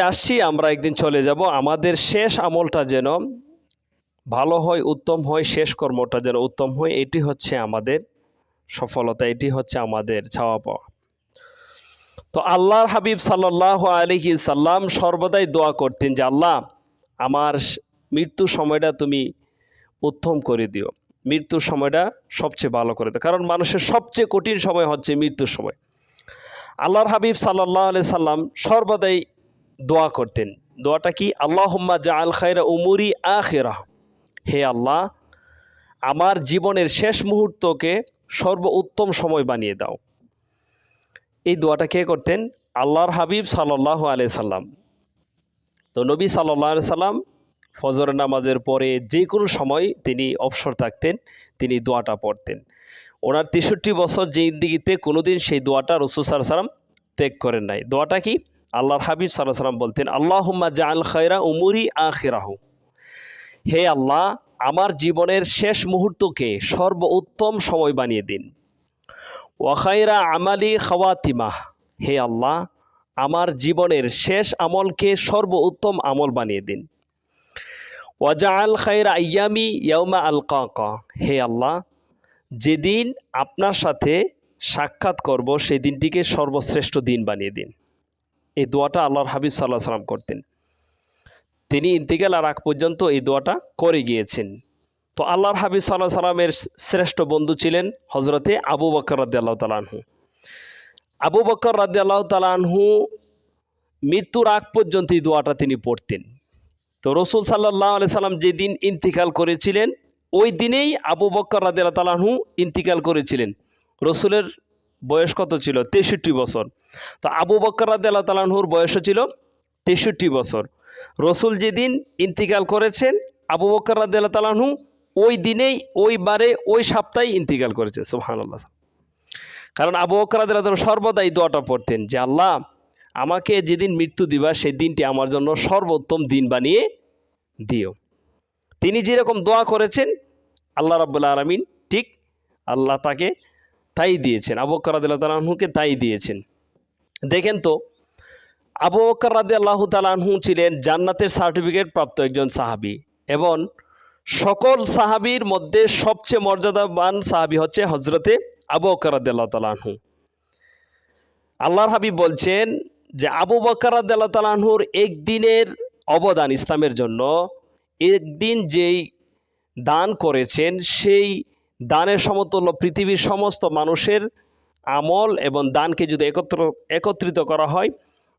আসছি আমরা একদিন চলে যাব। আমাদের শেষ আমলটা যেন ভালো হয়, উত্তম হয়, শেষ কর্মটা যেন উত্তম হয়, এটি হচ্ছে আমাদের সফলতা, এটি হচ্ছে আমাদের চাওয়া পাওয়া। তো আল্লাহর হাবিব সাল্লাহ আলহি সাল্লাম সর্বদাই দোয়া করতেন যে, আল্লাহ, আমার মৃত্যু সময়টা তুমি উত্তম করে দিও। মৃত্যুর সময়টা সবচেয়ে ভালো করে দিও। কারণ মানুষের সবচেয়ে কঠিন সময় হচ্ছে মৃত্যুর সময়। আল্লাহর হাবিব সাল্লাহ আলি সাল্লাম সর্বদাই দোয়া করতেন। দোয়াটা কি? আল্লাহ জা আল খায়রা উমুরি আখেরা। হে আল্লাহ, আমার জীবনের শেষ মুহূর্তকে সর্ব উত্তম সময় বানিয়ে দাও। এই দোয়াটা কে করতেন? আল্লাহর হাবিব সাল্লাহ আলিয়া সাল্লাম। তো নবী সাল্লাহ সাল্লাম ফজর নামাজের পরে যে কোনো সময় তিনি অবসর থাকতেন, তিনি দোয়াটা পড়তেন। ওনার তেষট্টি বছর জিন্দিগিতে কোনোদিন সেই দোয়াটা রসুল সাল্লাম ত্যাগ করেন নাই। দোয়াটা কি? আল্লাহর হাবিব সাল্লাহ সাল্লাম বলতেন, আল্লাহুম্মা জাআল খায়রা উমুরি আখিরাহু। হে আল্লাহ, আমার জীবনের শেষ মুহূর্তকে সর্ব উত্তম সময় বানিয়ে দিন। ওয়াখাইরা আমালি খাওয়াতিমাহ। হে আল্লাহ, আমার জীবনের শেষ আমলকে সর্ব উত্তম আমল বানিয়ে দিন। ওয়াজা আল খাইরা ইয়ামি ইয়াউমা আল কা হে আল্লাহ, যেদিন আপনার সাথে সাক্ষাৎ করব সেই দিনটিকে সর্বশ্রেষ্ঠ দিন বানিয়ে দিন। এই দোয়াটা আল্লাহর হাবিব সাল্লাহ সাল্লাম করতেন। তিনি ইন্তিকাল আর আগ পর্যন্ত এই দোয়াটা করে গিয়েছেন। তো আল্লাহর হাবিব সাল্লাহ সাল্লামের শ্রেষ্ঠ বন্ধু ছিলেন হজরতে আবু বকর রাদ্দি আল্লাহ তালাহু আবু বকর রাদ্দি আল্লাহ তালাহু মৃত্যুর আগ পর্যন্ত এই দোয়াটা তিনি পড়তেন। তো রসুল সাল্লাহ আলি সাল্লাম যেদিন ইন্তিকাল করেছিলেন, ওই দিনেই আবু বক্কর রাদিয়াল তালাহু ইন্তিকাল করেছিলেন। রসুলের বয়স কত ছিল? তেষট্টি বছর। তো আবু বক্কর রাদিয়াল তালাহুর বয়সও ছিল তেষট্টি বছর। রসুল যেদিন ইন্তিকাল করেছেন, আবু বক্কর রাদিয়াল তালাহু ওই দিনেই, ওই বারে, ওই সপ্তাহে ইন্তিকাল করেছেন সুহানুল্লাহ কারণ আবু বক্কর রাদিয়াল তালাহু সর্বদাই দোয়াটা পড়তেন যে, আল্লাহ, আমাকে যেদিন মৃত্যু দিবা, সেই দিনটি আমার জন্য সর্বোত্তম দিন বানিয়ে দিও। তিনি যেরকম দোয়া করেছেন, আল্লাহ রাবুল্লাহ আলমিন ঠিক আল্লাহ তাকে তাই দিয়েছেন। আবু বকর রাদিল্লাহ তাই দিয়েছেন। দেখেন তো, আবু বকর রাদি আল্লাহ তালাহু ছিলেন জান্নাতের সার্টিফিকেট প্রাপ্ত একজন সাহাবি এবং সকল সাহাবির মধ্যে সবচেয়ে মর্যাদাবান সাহাবি হচ্ছে হজরতে আবু বকর রাদি আল্লাহ তালাহু আল্লাহর হাবিব বলছেন যে আবু বকর রাদি আল্লাহ তালাহুর একদিনের অবদান ইসলামের জন্য, একদিন যেই দান করেছেন, সেই দানের সমতুল্য পৃথিবীর সমস্ত মানুষের আমল এবং দানকে যদি একত্র, একত্রিত করা হয়,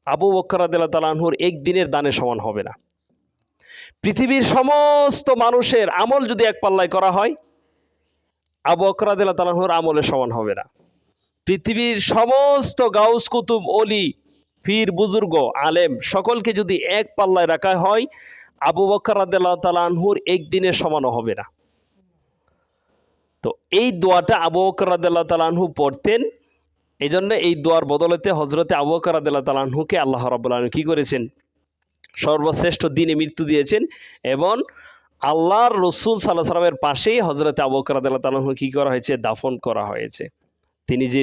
আবু বকরাদিল্লা তালাহুর একদিনের দানের সমান হবে না। পৃথিবীর সমস্ত মানুষের আমল যদি এক পাল্লায় করা হয়, আবু বকরাদিল্লা তালাহুর আমলের সমান হবে না। পৃথিবীর সমস্ত গাউস, কুতুব, অলি ফির বুজুর্গ, আলেম সকলকে যদি এক পাল্লায় রাখা হয়, আবু বকর রাদিল্লাহ তালাহুর একদিনের সমানও হবে না। তো এই দোয়াটা আবু বকর তালানহু পড়তেন। এই জন্য এই দোয়ার বদলতে হজরতে আবু তালানহুকে তালাহুকে আল্লাহ রাবুল্লাহ কী করেছেন? সর্বশ্রেষ্ঠ দিনে মৃত্যু দিয়েছেন এবং আল্লাহর রসুল সাল্লাহ সাল্লামের পাশেই হজরতে আবু বকর রাদিল্লাহ তালাহু কী করা হয়েছে? দাফন করা হয়েছে। তিনি যে